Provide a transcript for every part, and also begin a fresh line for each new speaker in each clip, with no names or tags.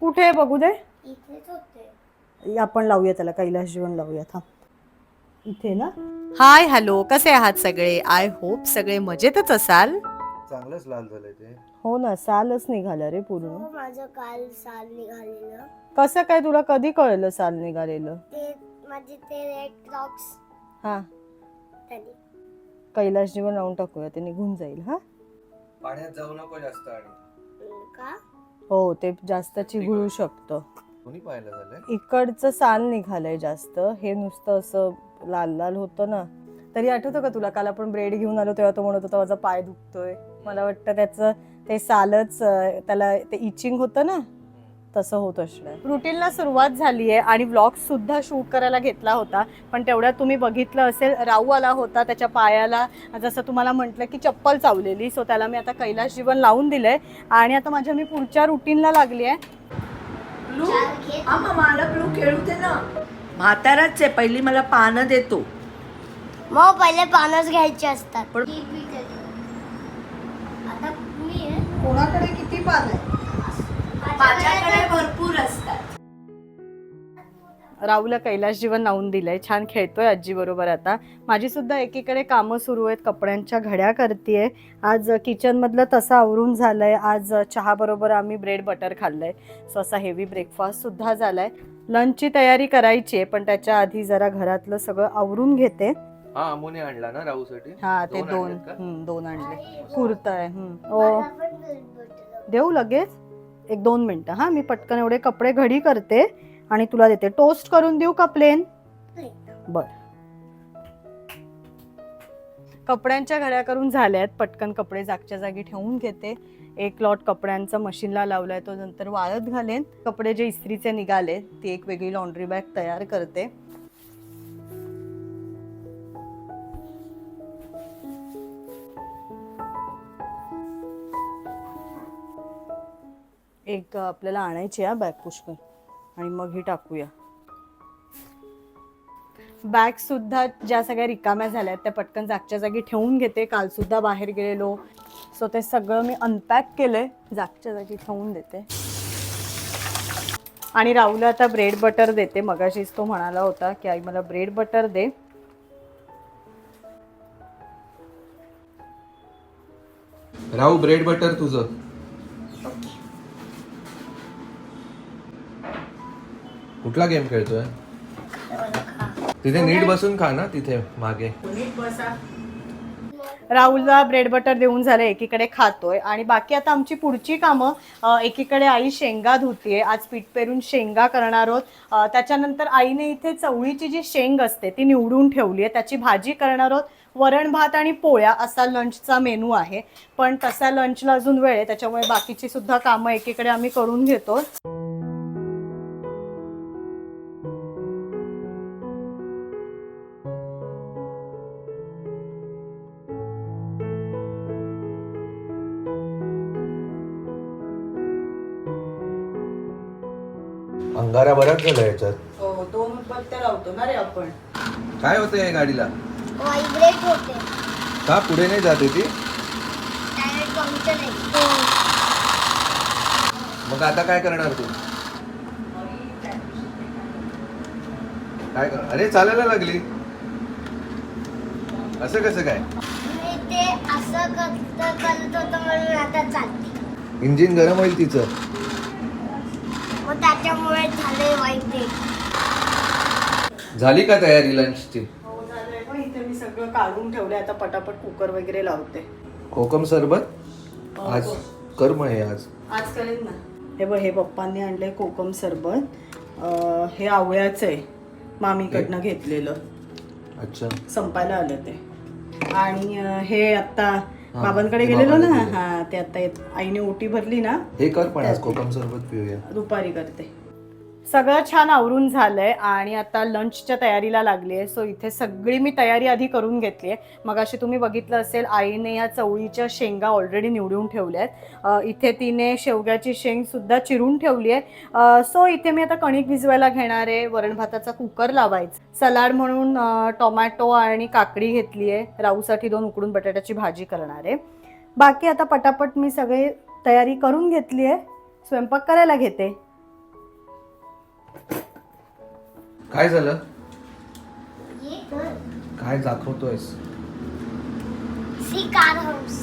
कुठे आहे बघू दे.
इथेच होते.
आपण लावूया त्याला कैलास जीवन लावूया थांब. इथे ना? Hi hello. कसे आहात सगळे? आय होप सगळे मजेतच असाल.
चांगलंच लाल झालंय ते.
हो ना सालच निघालं रे पूर्ण.
हो माझं काल साल निघालेलं.
कसं काय तुला कधी कळलं साल निघालेलं?
ते माझे ते रेड क्रॉक्स
हा. कैलास जीवन लावून टाकूया ते निघून जाईल हा?
पाण्यात जाऊ नको जास्त आणि.
का?
हो ते जास्त चिघळू शकतं.
कोणी पाहायला झालंय?
इकडचं साल निघालंय जास्त. हे नुसतं असं लाल लाल होतं ना. तरी आठवतं का तुला? काल आपण ब्रेड घेऊन आलो तेव्हा तो म्हणत होता माझा पाय दुखतोय. मला वाटतं त्याचं ते सालच अं, त्याला ते इचिंग होतं ना? तसं होत असणार. रुटीनला सुरुवात झाली आहे आणि व्लॉग सुद्धा शूट करायला घेतला होता. पण तेवढ्यात तुम्ही बघितलं असेल राऊ आला होता त्याच्या पायाला. जसं तुम्हाला म्हटलं की चप्पल चावलेली सो त्याला मी आता कैलास जीवन लावून दिलंय. आणि आता माझ्या मी पुढच्या रुटीनला लागली आहे
मला ब्लू खेळू दे ना. म्हाताराच आहे पहिली मला पानं देतो
मग पहिले पानच घ्यायचे असतात.
पण-
ही. आता मी आहे.
कोणाकडे किती पान आहे? माझ्याकडे भरपूर असतात.
राहूला कैलास जीवन लावून दिलंय. छान खेळतोय आजी बरोबर आता. माझी सुद्धा एकीकडे कामं सुरू आहेत. कपड्यांच्या घड्या करतेय. आज किचन मधलं तसं आवरून झालंय. आज चहा बरोबर आम्ही ब्रेड बटर खाल्लंय. सो असा हेवी ब्रेकफास्ट सुद्धा झालाय. लंचची तयारी करायची आहे पण त्याच्या आधी जरा घरातलं सगळं आवरून घेते.
हा अमोने आणला ना राहूसाठी?
हा ते
दोन
दोन? हम्म, आणले. कुर्ता आहे हम्म. ओ. देऊ लगेच? एक दोन मिनटं हां. मी पटकन एवढे कपडे घडी करते आणि तुला देते. टोस्ट करून देऊ का प्लेन? बर. कपड्यांच्या घड्या करून झाल्यात. पटकन कपडे जागच्या जागी ठेवून घेते. एक लॉट कपड्यांचं मशीनला लावलाय तो नंतर वाळत घालेन. कपडे जे इस्त्रीचे निघाले ती एक वेगळी लॉन्ड्री बॅग तयार करते. एक आपल्याला आणायची आहे बॅग पुष्कळ. आणि मग ही टाकूया. बॅग सुद्धा ज्या सगळ्या रिकाम्या झाल्या आहेत त्या पटकन जागच्या जागी ठेवून घेते. काल सुद्धा बाहेर गेलेलो. सो ते सगळं मी अनपॅक केलंय. जागच्या जागी ठेवून देते. आणि राहूला आता ब्रेड बटर देते. मगाशीच तो म्हणाला होता की आई मला ब्रेड बटर दे.
राहू ब्रेड बटर तुझं. कुठला गेम खेळतोय? तिथे नीट बसून खा ना तिथे मागे.
राहुलला ब्रेड बटर देऊन झालं एकीकडे खातोय. आणि बाकी आता आमची पुढची कामं एकीकडे आई शेंगा धुतीये. आज पीठ पेरून शेंगा करणार आहोत. त्याच्यानंतर आईने इथे चवळीची जी शेंग असते ती निवडून ठेवली आहे त्याची भाजी करणार आहोत. वरण भात आणि पोळ्या असा लंचचा मेनू आहे. पण तसा लंचला अजून वेळ आहे. त्याच्यामुळे बाकीची सुद्धा कामं एकीकडे आम्ही करून घेतो
अंगारा बराच झाला याच्यात.
हो दोन लावतो ना रे आपण.
काय होतं या गाडीला?
व्हायब्रेट होते.
का पुढे नाही जाते ती?
डायरेक्ट पंक्चर आहे.
मग आता काय करणार तू? काय कर अरे चालायला लागली. असं कसं काय?
मी ते असं करत करत होतं म्हणून आता चालते.
इंजिन गरम होईल तिचं.
झाले
का तयारी लंचची
हो झालंय पण इथे मी सगळं काढून ठेवलंय. आता पटापट कुकर वगैरे लावते.
कोकम सरबत? आज कर मग हे आज.
आज करेन ना. हे बघ हे पप्पांनी आणलंय कोकम सरबत. अं, हे आवळ्याचं आहे. मामीकडनं घेतलेलं.
अच्छा.
संपायला आलं ते. आणि अं, हे आता
हा,
बाबांकडे गेलेलो ना? हा ते आता येत- आईने ओटी भरली ना?
हे कर पण आज कोकम सरबत पिऊया.
दुपारी करते. सगळं छान आवरून झालंय आणि आता लंचच्या तयारीला लागली आहे. सो इथे सगळी मी तयारी आधी करून घेतली आहे. मग अशी तुम्ही बघितलं असेल आईने या चवळीच्या शेंगा ऑलरेडी निवडून ठेवल्या आहेत. इथे तिने शेवग्याची शेंग सुद्धा चिरून ठेवली आहे. सो इथे मी आता कणिक भिजवायला घेणार आहे. वरण भाताचा कुकर लावायचा. सलाड म्हणून टोमॅटो आणि काकडी घेतली आहे. राऊसाठी दोन उकडून बटाट्याची भाजी करणार आहे. बाकी आता पटापट मी सगळे तयारी करून घेतली आहे. स्वयंपाक करायला घेते.
काय झालं? काय दाखवतोयस?
See car house.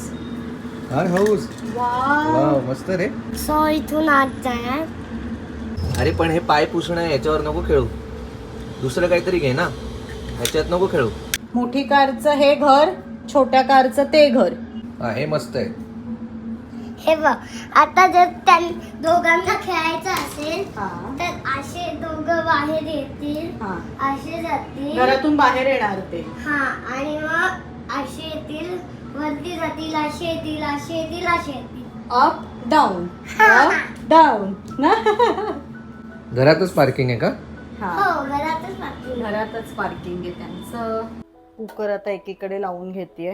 Car house? Wow. मस्त रे.
सो इथून आत जाणार
अरे पण हे पाय पुसणं याच्यावर नको खेळू. दुसरं काहीतरी घे ना. ह्याच्यात नको खेळू.
मोठी कारचं हे घर छोट्या कारचं ते घर.
हा हे मस्त आहे.
हे बघ आता जर त्या दोघांना खेळायचं असेल तर असे दोघं बाहेर येतील असे जातील.
घरातून बाहेर येणार ते.
हा आणि मग असे येतील वरती जातील असे येतील असे येतील असे येतील.
अप डाऊन डाऊन ना?
घरातच पार्किंग आहे का?
हो. घरातच बाकी
घरातच पार्किंग आहे त्यांचं. कुकर आता एकीकडे लावून घेतेय.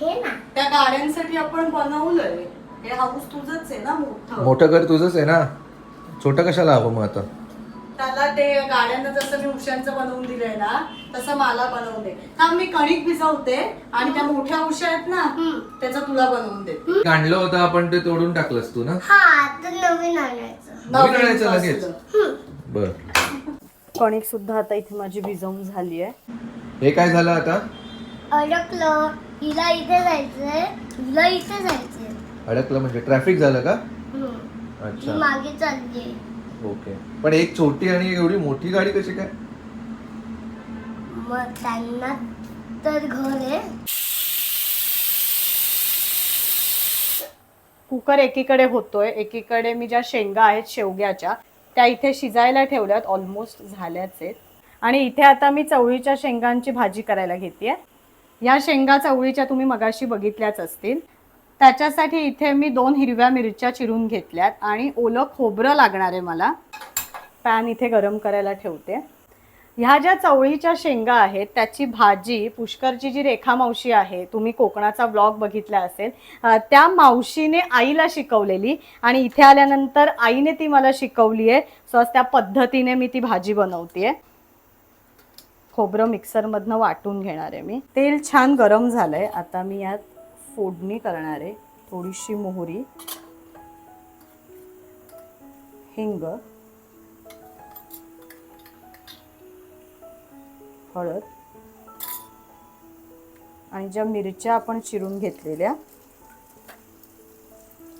त्या गाड्यांसाठी आपण बनवलंय. हे हाऊस तुझंच आहे ना मोठं.
मोठं घर तुझंच आहे ना? छोटं कशाला हवं मग आता?
त्याला ते गाड्यांना जसं मी उशांचं बनवून दिलंय ना तसं मला बनवून दे. थांब मी कणिक भिजवते आणि त्या मोठ्या उशा आहेत ना त्याचं तुला बनवून दे
आणलं होतं आपण ते तोडून टाकलंस तू ना?
हा तर नवीन आणायचं.
नवीन आणायचं लगेच. बर.
कणिक सुद्धा आता इथे माझी भिजवून झाली आहे.
हे काय झालं आता?
अडकलं. हिला इथे जायचंय. हिला इथे जायचंय.
अडकलं म्हणजे? ट्रॅफिक झालं का?
हम्म. ही.
अच्छा.
मागे चालली
ओके. पण एक छोटी आणि एक एवढी मोठी गाडी कशी काय?
मग त्यांना तर घर आहे.
कुकर एकीकडे होतोय. एकीकडे मी ज्या शेंगा आहेत शेवग्याच्या त्या इथे शिजायला ठेवल्यात. ऑलमोस्ट झाल्याच आहेत. आणि इथे आता मी चवळीच्या शेंगांची भाजी करायला घेते या शेंगा चवळीच्या तुम्ही मगाशी बघितल्याच असतील. त्याच्यासाठी इथे मी दोन हिरव्या मिरच्या चिरून घेतल्यात आणि ओलं खोबरं लागणार आहे मला. पॅन इथे गरम करायला ठेवते. ह्या ज्या चवळीच्या शेंगा आहेत त्याची भाजी पुष्करची जी रेखा मावशी आहे तुम्ही कोकणाचा ब्लॉग बघितला असेल त्या मावशीने आईला शिकवलेली आणि इथे आल्यानंतर आईने ती मला शिकवली आहे सो त्या पद्धतीने मी ती भाजी बनवते खोबरं मिक्सरमधनं वाटून घेणार आहे मी. तेल छान गरम झालंय. आता मी यात फोडणी करणार आहे. थोडीशी मोहरी हिंग हळद आणि ज्या मिरच्या आपण चिरून घेतलेल्या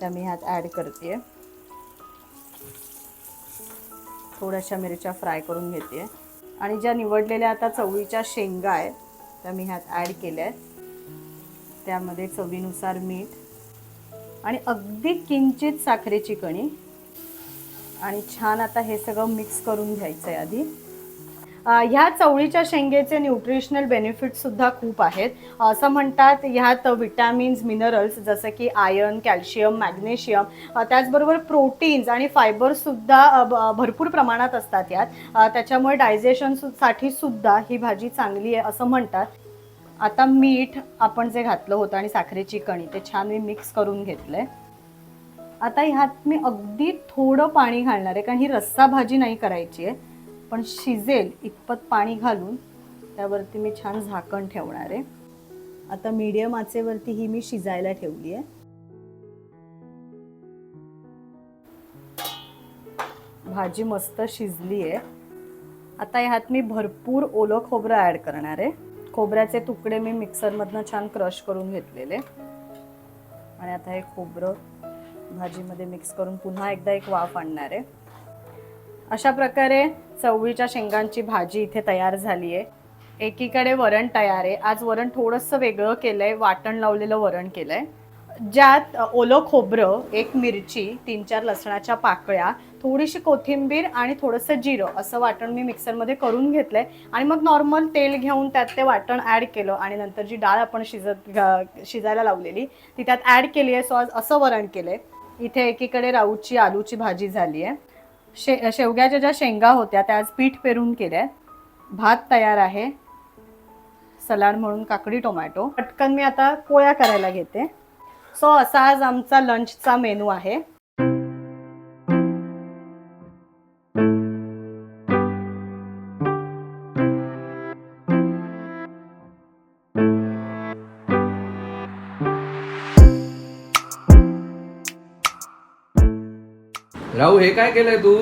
त्या मी ह्यात ॲड करते थोड्याशा मिरच्या फ्राय करून घेते आणि ज्या निवडलेल्या आता चवळीच्या शेंगा आहेत त्या मी ह्यात ॲड केल्या आहेत. त्यामध्ये चवीनुसार मीठ आणि अगदी किंचित साखरेची कणी. आणि छान आता हे सगळं मिक्स करून घ्यायचं आहे आधी. ह्या चवळीच्या शेंगेचे न्यूट्रिशनल बेनिफिटसुद्धा खूप आहेत. असं म्हणतात ह्यात विटॅमिन्स मिनरल्स जसं की आयर्न कॅल्शियम मॅग्नेशियम त्याचबरोबर प्रोटीन्स आणि फायबर्ससुद्धा भरपूर प्रमाणात असतात यात. त्याच्यामुळे डायजेशनसाठी सुद्धा ही भाजी चांगली आहे असं म्हणतात. आता मीठ आपण जे घातलं होतं आणि साखरेची कणी ते छान मी मिक्स करून घेतलं आहे आता ह्यात मी अगदी थोडं पाणी घालणार आहे कारण ही रस्सा भाजी नाही करायची आहे. पण शिजेल इतपत पाणी घालून. त्यावरती मी छान झाकण ठेवणार आहे. आता मीडियम आचेवरती ही मी शिजायला ठेवली आहे. भाजी मस्त शिजली आहे. आता ह्यात मी भरपूर ओलं खोबरं ॲड करणार आहे. खोबऱ्याचे तुकडे मी मिक्सरमधनं छान क्रश करून घेतलेले. आणि आता हे खोबरं भाजीमध्ये मिक्स करून पुन्हा एकदा एक वाफ आणणार आहे. अशा प्रकारे चवळीच्या शेंगांची भाजी इथे तयार झाली आहे एकीकडे वरण तयार आहे आज वरण थोडंसं वेगळं केलं आहे वाटण लावलेलं वरण केलं आहे ज्यात ओलं खोबरं एक मिरची तीन चार लसणाच्या पाकळ्या थोडीशी कोथिंबीर आणि थोडंसं जिरं असं वाटण मी मिक्सरमध्ये करून घेतलंय. आणि मग नॉर्मल तेल घेऊन त्यात ते वाटण ॲड केलं आणि नंतर जी डाळ आपण शिजत शिजायला लावलेली ती त्यात ॲड केली आहे सो आज असं वरण केलंय. इथे एकीकडे राऊची आलूची भाजी झाली आहे शे शेवग्याच्या ज्या शेंगा होत्या त्या आज पीठ पेरून केल्या भात तयार आहे. सलाड म्हणून काकडी टोमॅटो. पटकन मी आता पोळ्या करायला घेते. सो असा आज आमचा लंचचा मेनू आहे.
राहू हे काय केलंय तू?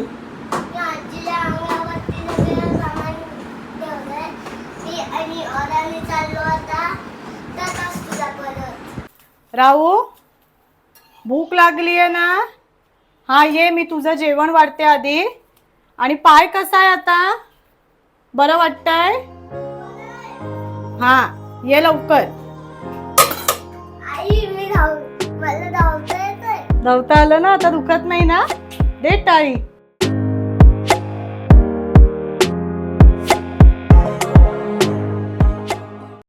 राहू भूक लागली आहे ना? हा ये मी तुझं जेवण वाढते आधी. आणि पाय कसा आहे आता? बरं वाटतंय? हा ये लवकर.
आई मी धाव मला धावता येतंय.
धावता आलं ना आता दुखत नाही ना? 出たり